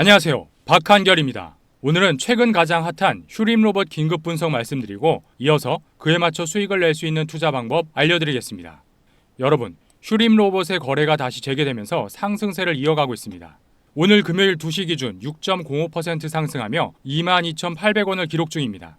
안녕하세요. 박한결입니다. 오늘은 최근 가장 핫한 휴림 로봇 긴급 분석 말씀드리고 이어서 그에 맞춰 수익을 낼 수 있는 투자 방법 알려드리겠습니다. 여러분, 휴림 로봇의 거래가 다시 재개되면서 상승세를 이어가고 있습니다. 오늘 금요일 2시 기준 6.05% 상승하며 22,800원을 기록 중입니다.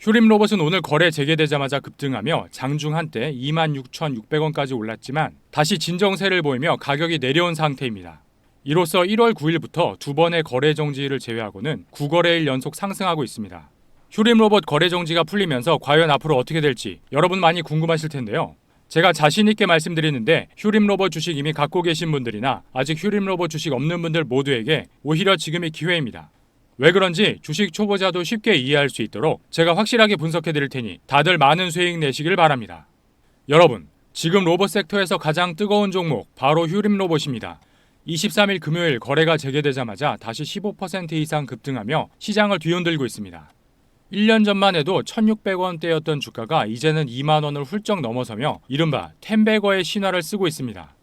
휴림 로봇은 오늘 거래 재개되자마자 급등하며 장중 한때 26,600원까지 올랐지만 다시 진정세를 보이며 가격이 내려온 상태입니다. 이로써 1월 9일부터 두 번의 거래 정지를 제외하고는 9거래일 연속 상승하고 있습니다. 휴림 로봇 거래 정지가 풀리면서 과연 앞으로 어떻게 될지 여러분 많이 궁금하실 텐데요. 제가 자신 있게 말씀드리는데 휴림 로봇 주식 이미 갖고 계신 분들이나 아직 휴림 로봇 주식 없는 분들 모두에게 오히려 지금이 기회입니다. 왜 그런지 주식 초보자도 쉽게 이해할 수 있도록 제가 확실하게 분석해 드릴 테니 다들 많은 수익 내시길 바랍니다. 여러분, 지금 로봇 섹터에서 가장 뜨거운 종목 바로 휴림 로봇입니다. 23일 금요일 거래가 재개되자마자 다시 15% 이상 급등하며 시장을 뒤흔들고 있습니다. 1년 전만 해도 1,600원대였던 주가가 이제는 2만 원을 훌쩍 넘어서며 이른바 템베거의 신화를 쓰고 있습니다.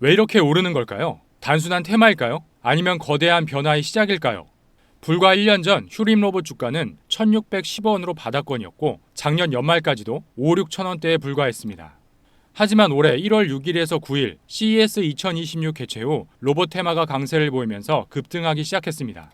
왜 이렇게 오르는 걸까요? 단순한 테마일까요? 아니면 거대한 변화의 시작일까요? 불과 1년 전 휴림 로봇 주가는 1,610원으로 바닥권이었고 작년 연말까지도 5, 6천 원대에 불과했습니다. 하지만 올해 1월 6일에서 9일 CES 2026 개최 후 로봇 테마가 강세를 보이면서 급등하기 시작했습니다.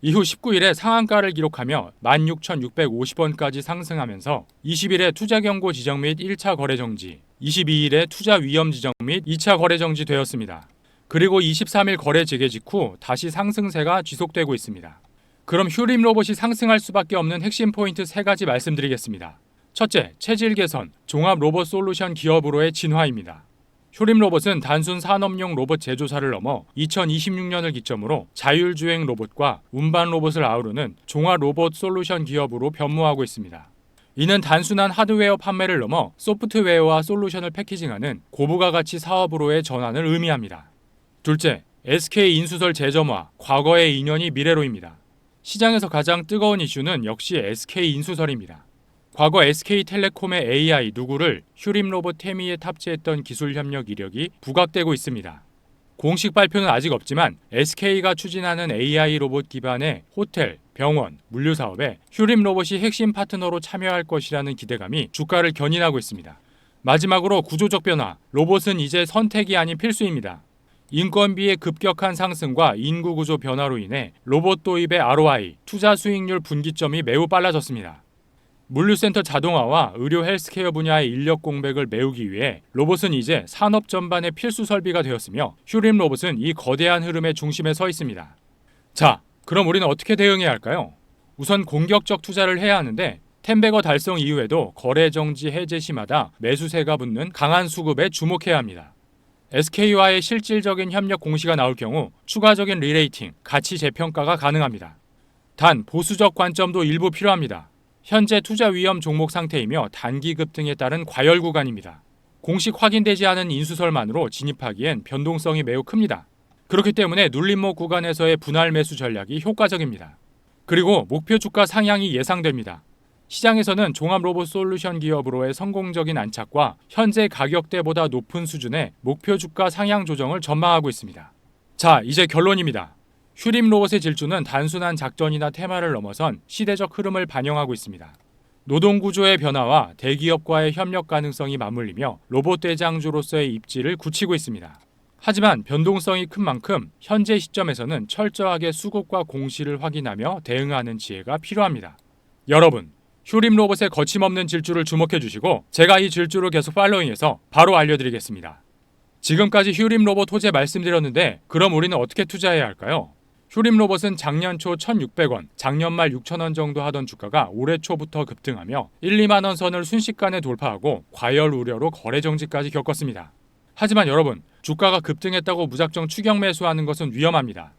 이후 19일에 상한가를 기록하며 16,650원까지 상승하면서 20일에 투자 경고 지정 및 1차 거래 정지, 22일에 투자 위험 지정 및 2차 거래 정지 되었습니다. 그리고 23일 거래 재개 직후 다시 상승세가 지속되고 있습니다. 그럼 휴림 로봇이 상승할 수밖에 없는 핵심 포인트 세 가지 말씀드리겠습니다. 첫째, 체질 개선, 종합 로봇 솔루션 기업으로의 진화입니다. 휴림 로봇은 단순 산업용 로봇 제조사를 넘어 2026년을 기점으로 자율주행 로봇과 운반 로봇을 아우르는 종합 로봇 솔루션 기업으로 변모하고 있습니다. 이는 단순한 하드웨어 판매를 넘어 소프트웨어와 솔루션을 패키징하는 고부가 가치 사업으로의 전환을 의미합니다. 둘째, SK 인수설 재점화, 과거의 인연이 미래로입니다. 시장에서 가장 뜨거운 이슈는 역시 SK 인수설입니다. 과거 SK텔레콤의 AI 누구를 휴림 로봇 태미에 탑재했던 기술 협력 이력이 부각되고 있습니다. 공식 발표는 아직 없지만 SK가 추진하는 AI 로봇 기반의 호텔, 병원, 물류 사업에 휴림 로봇이 핵심 파트너로 참여할 것이라는 기대감이 주가를 견인하고 있습니다. 마지막으로 구조적 변화, 로봇은 이제 선택이 아닌 필수입니다. 인건비의 급격한 상승과 인구 구조 변화로 인해 로봇 도입의 ROI, 투자 수익률 분기점이 매우 빨라졌습니다. 물류센터 자동화와 의료 헬스케어 분야의 인력 공백을 메우기 위해 로봇은 이제 산업 전반의 필수 설비가 되었으며 휴림 로봇은 이 거대한 흐름의 중심에 서 있습니다. 자, 그럼 우리는 어떻게 대응해야 할까요? 우선 공격적 투자를 해야 하는데 템베거 달성 이후에도 거래 정지 해제 시마다 매수세가 붙는 강한 수급에 주목해야 합니다. SK와의 실질적인 협력 공시가 나올 경우 추가적인 리레이팅, 가치 재평가가 가능합니다. 단 보수적 관점도 일부 필요합니다. 현재 투자 위험 종목 상태이며 단기 급등에 따른 과열 구간입니다. 공식 확인되지 않은 인수설만으로 진입하기엔 변동성이 매우 큽니다. 그렇기 때문에 눌림목 구간에서의 분할 매수 전략이 효과적입니다. 그리고 목표 주가 상향이 예상됩니다. 시장에서는 종합 로봇 솔루션 기업으로의 성공적인 안착과 현재 가격대보다 높은 수준의 목표 주가 상향 조정을 전망하고 있습니다. 자, 이제 결론입니다. 휴림 로봇의 질주는 단순한 작전이나 테마를 넘어선 시대적 흐름을 반영하고 있습니다. 노동 구조의 변화와 대기업과의 협력 가능성이 맞물리며 로봇 대장주로서의 입지를 굳히고 있습니다. 하지만 변동성이 큰 만큼 현재 시점에서는 철저하게 수급과 공시를 확인하며 대응하는 지혜가 필요합니다. 여러분, 휴림 로봇의 거침없는 질주를 주목해 주시고 제가 이 질주를 계속 팔로잉해서 바로 알려드리겠습니다. 지금까지 휴림 로봇 호재 말씀드렸는데 그럼 우리는 어떻게 투자해야 할까요? 휴림 로봇은 작년 초 1,600원, 작년 말 6,000원 정도 하던 주가가 올해 초부터 급등하며 1, 2만 원 선을 순식간에 돌파하고 과열 우려로 거래 정지까지 겪었습니다. 하지만 여러분, 주가가 급등했다고 무작정 추격 매수하는 것은 위험합니다.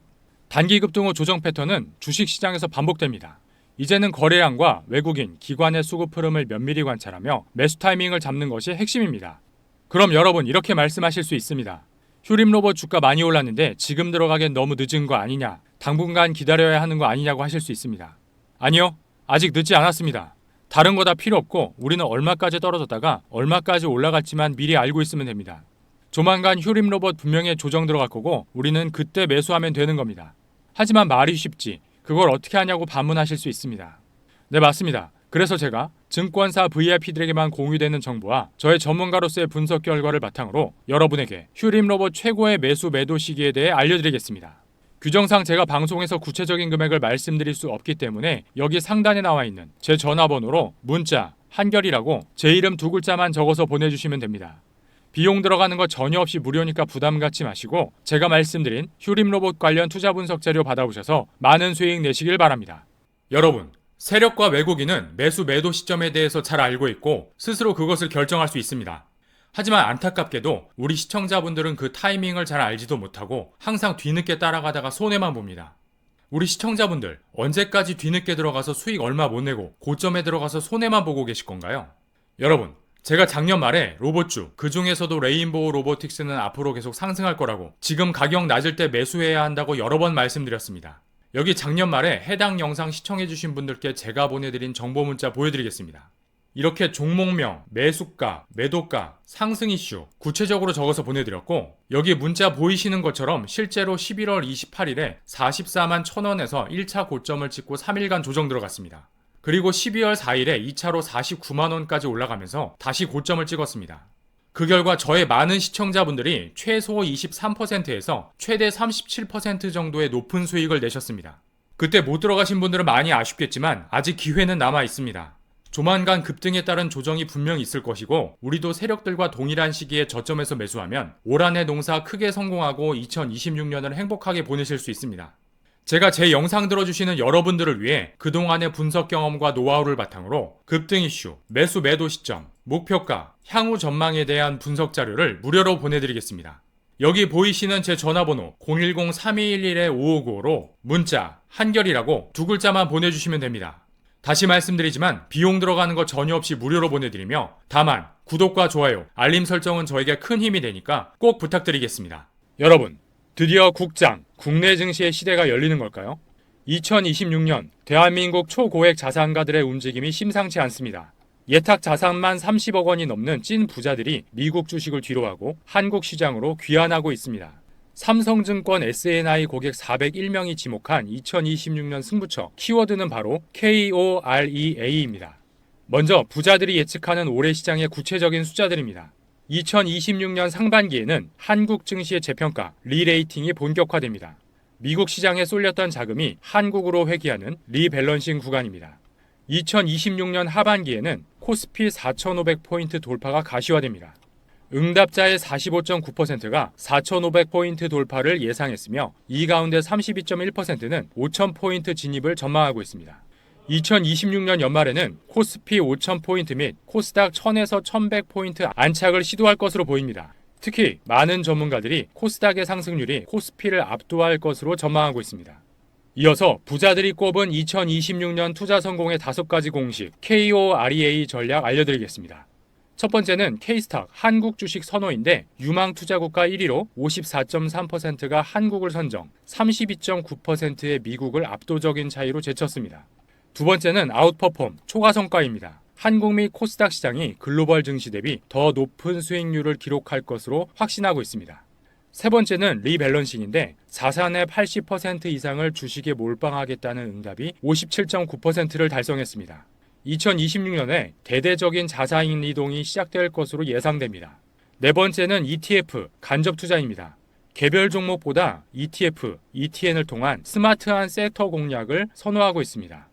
단기 급등 후 조정 패턴은 주식 시장에서 반복됩니다. 이제는 거래량과 외국인, 기관의 수급 흐름을 면밀히 관찰하며 매수 타이밍을 잡는 것이 핵심입니다. 그럼 여러분 이렇게 말씀하실 수 있습니다. 휴림 로봇 주가 많이 올랐는데 지금 들어가기엔 너무 늦은 거 아니냐, 당분간 기다려야 하는 거 아니냐고 하실 수 있습니다. 아니요, 아직 늦지 않았습니다. 다른 거 다 필요 없고 우리는 얼마까지 떨어졌다가 얼마까지 올라갈지만 미리 알고 있으면 됩니다. 조만간 휴림 로봇 분명히 조정 들어갈 거고 우리는 그때 매수하면 되는 겁니다. 하지만 말이 쉽지 그걸 어떻게 하냐고 반문하실 수 있습니다. 네, 맞습니다. 그래서 제가 증권사 VIP들에게만 공유되는 정보와 저의 전문가로서의 분석 결과를 바탕으로 여러분에게 휴림 로봇 최고의 매수 매도 시기에 대해 알려드리겠습니다. 규정상 제가 방송에서 구체적인 금액을 말씀드릴 수 없기 때문에 여기 상단에 나와 있는 제 전화번호로 문자 한결이라고 제 이름 두 글자만 적어서 보내주시면 됩니다. 비용 들어가는 거 전혀 없이 무료니까 부담 갖지 마시고 제가 말씀드린 휴림 로봇 관련 투자 분석 자료 받아보셔서 많은 수익 내시길 바랍니다. 여러분, 세력과 외국인은 매수 매도 시점에 대해서 잘 알고 있고 스스로 그것을 결정할 수 있습니다. 하지만 안타깝게도 우리 시청자분들은 그 타이밍을 잘 알지도 못하고 항상 뒤늦게 따라가다가 손해만 봅니다. 우리 시청자분들 언제까지 뒤늦게 들어가서 수익 얼마 못 내고 고점에 들어가서 손해만 보고 계실 건가요? 여러분, 제가 작년 말에 로봇주, 그 중에서도 레인보우 로보틱스는 앞으로 계속 상승할 거라고 지금 가격 낮을 때 매수해야 한다고 여러 번 말씀드렸습니다. 여기 작년 말에 해당 영상 시청해주신 분들께 제가 보내드린 정보 문자 보여드리겠습니다. 이렇게 종목명, 매수가, 매도가, 상승 이슈 구체적으로 적어서 보내드렸고 여기 문자 보이시는 것처럼 실제로 11월 28일에 44만 1000원에서 1차 고점을 찍고 3일간 조정 들어갔습니다. 그리고 12월 4일에 2차로 49만원까지 올라가면서 다시 고점을 찍었습니다. 그 결과 저의 많은 시청자분들이 최소 23%에서 최대 37% 정도의 높은 수익을 내셨습니다. 그때 못 들어가신 분들은 많이 아쉽겠지만 아직 기회는 남아 있습니다. 조만간 급등에 따른 조정이 분명 있을 것이고 우리도 세력들과 동일한 시기에 저점에서 매수하면 올 한해 농사 크게 성공하고 2026년을 행복하게 보내실 수 있습니다. 제가 제 영상 들어주시는 여러분들을 위해 그동안의 분석 경험과 노하우를 바탕으로 급등 이슈, 매수 매도 시점, 목표가, 향후 전망에 대한 분석 자료를 무료로 보내드리겠습니다. 여기 보이시는 제 전화번호 010-3211-5595로 문자 한결이라고 두 글자만 보내주시면 됩니다. 다시 말씀드리지만 비용 들어가는 거 전혀 없이 무료로 보내드리며 다만 구독과 좋아요, 알림 설정은 저에게 큰 힘이 되니까 꼭 부탁드리겠습니다. 여러분, 드디어 국장, 국내 증시의 시대가 열리는 걸까요? 2026년 대한민국 초고액 자산가들의 움직임이 심상치 않습니다. 예탁 자산만 30억 원이 넘는 찐 부자들이 미국 주식을 뒤로하고 한국 시장으로 귀환하고 있습니다. 삼성증권 SNI 고객 401명이 지목한 2026년 승부처 키워드는 바로 KOREA입니다. 먼저 부자들이 예측하는 올해 시장의 구체적인 숫자들입니다. 2026년 상반기에는 한국 증시의 재평가, 리레이팅이 본격화됩니다. 미국 시장에 쏠렸던 자금이 한국으로 회귀하는 리밸런싱 구간입니다. 2026년 하반기에는 코스피 4,500포인트 돌파가 가시화됩니다. 응답자의 45.9%가 4,500포인트 돌파를 예상했으며 이 가운데 32.1%는 5,000포인트 진입을 전망하고 있습니다. 2026년 연말에는 코스피 5,000포인트 및 코스닥 1,000에서 1,100포인트 안착을 시도할 것으로 보입니다. 특히 많은 전문가들이 코스닥의 상승률이 코스피를 압도할 것으로 전망하고 있습니다. 이어서 부자들이 꼽은 2026년 투자 성공의 다섯 가지 공식 KOREA 전략 알려드리겠습니다. 첫 번째는 K스탁 한국 주식 선호인데 유망 투자 국가 1위로 54.3%가 한국을 선정, 32.9%의 미국을 압도적인 차이로 제쳤습니다. 두 번째는 아웃퍼폼 초과 성과입니다. 한국 및 코스닥 시장이 글로벌 증시 대비 더 높은 수익률을 기록할 것으로 확신하고 있습니다. 세 번째는 리밸런싱인데 자산의 80% 이상을 주식에 몰빵하겠다는 응답이 57.9%를 달성했습니다. 2026년에 대대적인 자사인 이동이 시작될 것으로 예상됩니다. 네 번째는 ETF 간접 투자입니다. 개별 종목보다 ETF, ETN을 통한 스마트한 섹터 공략을 선호하고 있습니다.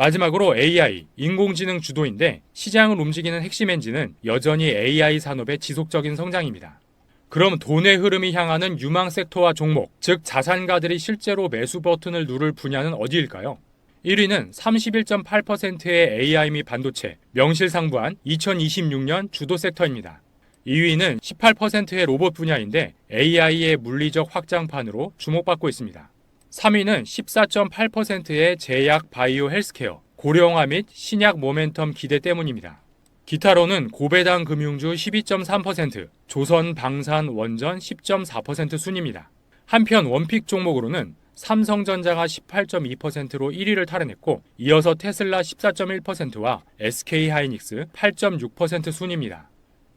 마지막으로 AI, 인공지능 주도인데 시장을 움직이는 핵심 엔진은 여전히 AI 산업의 지속적인 성장입니다. 그럼 돈의 흐름이 향하는 유망 섹터와 종목, 즉 자산가들이 실제로 매수 버튼을 누를 분야는 어디일까요? 1위는 31.8%의 AI 및 반도체, 명실상부한 2026년 주도 섹터입니다. 2위는 18%의 로봇 분야인데 AI의 물리적 확장판으로 주목받고 있습니다. 3위는 14.8%의 제약 바이오 헬스케어, 고령화 및 신약 모멘텀 기대 때문입니다. 기타로는 고배당 금융주 12.3%, 조선 방산 원전 10.4% 순입니다. 한편 원픽 종목으로는 삼성전자가 18.2%로 1위를 탈환했고 이어서 테슬라 14.1%와 SK하이닉스 8.6% 순입니다.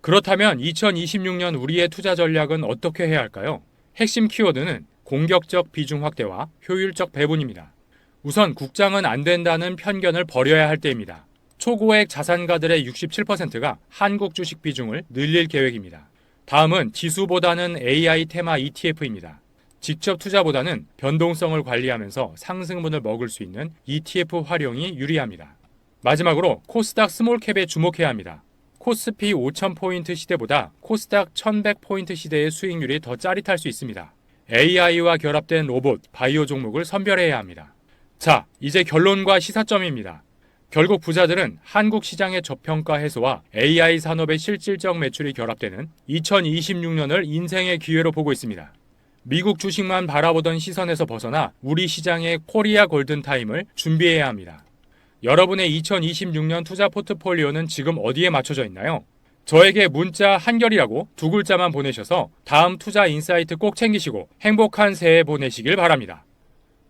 그렇다면 2026년 우리의 투자 전략은 어떻게 해야 할까요? 핵심 키워드는 공격적 비중 확대와 효율적 배분입니다. 우선 국장은 안 된다는 편견을 버려야 할 때입니다. 초고액 자산가들의 67%가 한국 주식 비중을 늘릴 계획입니다. 다음은 지수보다는 AI 테마 ETF입니다. 직접 투자보다는 변동성을 관리하면서 상승분을 먹을 수 있는 ETF 활용이 유리합니다. 마지막으로 코스닥 스몰캡에 주목해야 합니다. 코스피 5000포인트 시대보다 코스닥 1100포인트 시대의 수익률이 더 짜릿할 수 있습니다. AI와 결합된 로봇, 바이오 종목을 선별해야 합니다. 자, 이제 결론과 시사점입니다. 결국 부자들은 한국 시장의 저평가 해소와 AI 산업의 실질적 매출이 결합되는 2026년을 인생의 기회로 보고 있습니다. 미국 주식만 바라보던 시선에서 벗어나 우리 시장의 코리아 골든타임을 준비해야 합니다. 여러분의 2026년 투자 포트폴리오는 지금 어디에 맞춰져 있나요? 저에게 문자 한결이라고 두 글자만 보내셔서 다음 투자 인사이트 꼭 챙기시고 행복한 새해 보내시길 바랍니다.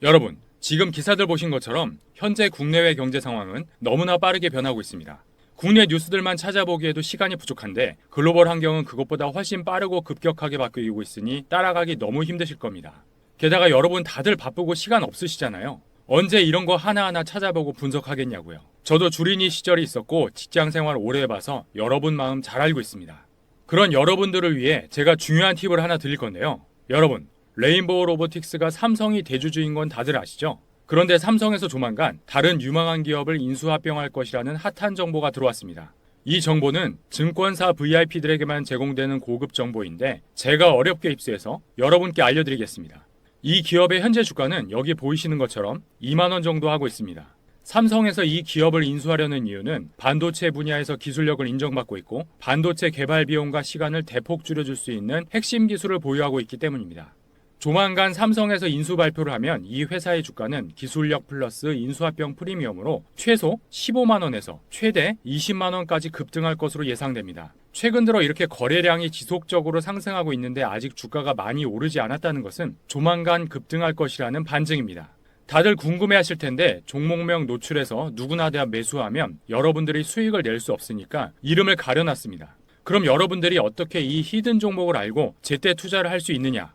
여러분, 지금 기사들 보신 것처럼 현재 국내외 경제 상황은 너무나 빠르게 변하고 있습니다. 국내 뉴스들만 찾아보기에도 시간이 부족한데 글로벌 환경은 그것보다 훨씬 빠르고 급격하게 바뀌고 있으니 따라가기 너무 힘드실 겁니다. 게다가 여러분 다들 바쁘고 시간 없으시잖아요. 언제 이런 거 하나하나 찾아보고 분석하겠냐고요. 저도 주린이 시절이 있었고 직장 생활 오래 해봐서 여러분 마음 잘 알고 있습니다. 그런 여러분들을 위해 제가 중요한 팁을 하나 드릴 건데요. 여러분, 레인보우 로보틱스가 삼성이 대주주인 건 다들 아시죠? 그런데 삼성에서 조만간 다른 유망한 기업을 인수합병할 것이라는 핫한 정보가 들어왔습니다. 이 정보는 증권사 VIP들에게만 제공되는 고급 정보인데 제가 어렵게 입수해서 여러분께 알려드리겠습니다. 이 기업의 현재 주가는 여기 보이시는 것처럼 2만 원 정도 하고 있습니다. 삼성에서 이 기업을 인수하려는 이유는 반도체 분야에서 기술력을 인정받고 있고 반도체 개발 비용과 시간을 대폭 줄여줄 수 있는 핵심 기술을 보유하고 있기 때문입니다. 조만간 삼성에서 인수 발표를 하면 이 회사의 주가는 기술력 플러스 인수합병 프리미엄으로 최소 15만 원에서 최대 20만 원까지 급등할 것으로 예상됩니다. 최근 들어 이렇게 거래량이 지속적으로 상승하고 있는데 아직 주가가 많이 오르지 않았다는 것은 조만간 급등할 것이라는 반증입니다. 다들 궁금해 하실 텐데 종목명 노출해서 누구나 다 매수하면 여러분들이 수익을 낼 수 없으니까 이름을 가려놨습니다. 그럼 여러분들이 어떻게 이 히든 종목을 알고 제때 투자를 할 수 있느냐?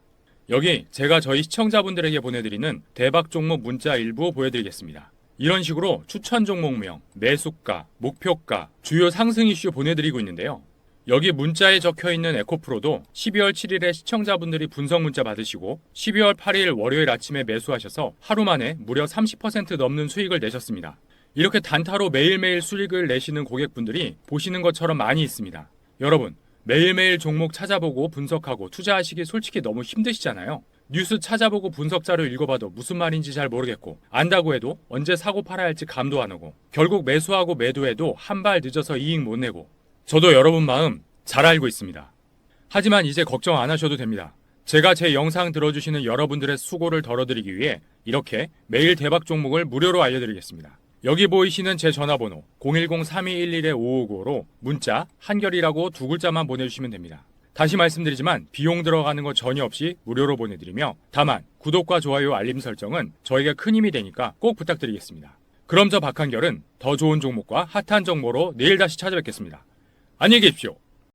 여기 제가 저희 시청자분들에게 보내드리는 대박 종목 문자 일부 보여드리겠습니다. 이런 식으로 추천 종목명, 매수가, 목표가, 주요 상승 이슈 보내드리고 있는데요. 여기 문자에 적혀 있는 에코프로도 12월 7일에 시청자분들이 분석 문자 받으시고 12월 8일 월요일 아침에 매수하셔서 하루 만에 무려 30% 넘는 수익을 내셨습니다. 이렇게 단타로 매일매일 수익을 내시는 고객분들이 보시는 것처럼 많이 있습니다. 여러분, 매일매일 종목 찾아보고 분석하고 투자하시기 솔직히 너무 힘드시잖아요. 뉴스 찾아보고 분석 자료 읽어봐도 무슨 말인지 잘 모르겠고 안다고 해도 언제 사고 팔아야 할지 감도 안 오고 결국 매수하고 매도해도 한 발 늦어서 이익 못 내고 저도 여러분 마음 잘 알고 있습니다. 하지만 이제 걱정 안 하셔도 됩니다. 제가 제 영상 들어주시는 여러분들의 수고를 덜어드리기 위해 이렇게 매일 대박 종목을 무료로 알려드리겠습니다. 여기 보이시는 제 전화번호 010-3211-5595로 문자 한결이라고 두 글자만 보내주시면 됩니다. 다시 말씀드리지만 비용 들어가는 거 전혀 없이 무료로 보내드리며 다만 구독과 좋아요 알림 설정은 저에게 큰 힘이 되니까 꼭 부탁드리겠습니다. 그럼 저 박한결은 더 좋은 종목과 핫한 정보로 내일 다시 찾아뵙겠습니다. 안녕히 계십시오.